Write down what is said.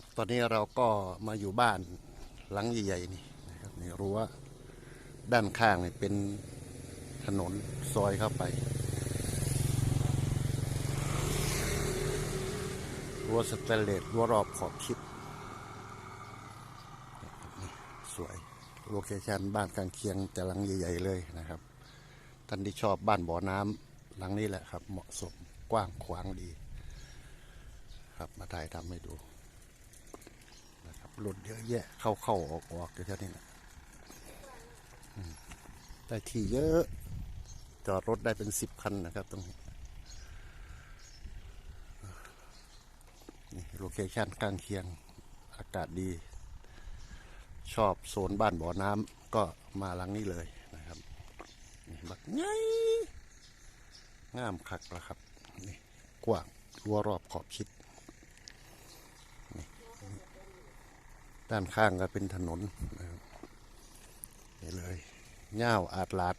ครับ ตอนนี้เราก็มาอยู่บ้านหลังใหญ่ๆนี่นะครับนี่รั้วด้านข้างนี่เป็นถนนซอยเข้าไปรั้วสแตนเลสรั้วรอบขอบชิดสวยโลเคชันบ้านกลางเคียงแต่หลังใหญ่ ๆ เลยนะครับท่านที่ชอบบ้านบ่อน้ำหลังนี้แหละครับ เหมาะสมกว้างขวางดี ครับมาถ่ายทำให้ดู นะครับรถเยอะแยะ เข้าเข้าออกออกอยู่แค่นี้นะได้ที่เยอะ จอดรถได้เป็นสิบคันนะครับตรงนี้นี่โลเคชันกลางเคียงอากาศดี ชอบโซนบ้านบ่อน้ำก็มาหลังนี้เลยนะครับนี่บักไงงามคักละครับ นี่กว้างรั้วรอบขอบชิด ด้านข้างก็เป็นถนนนี่เลยเง่าวอาดลาด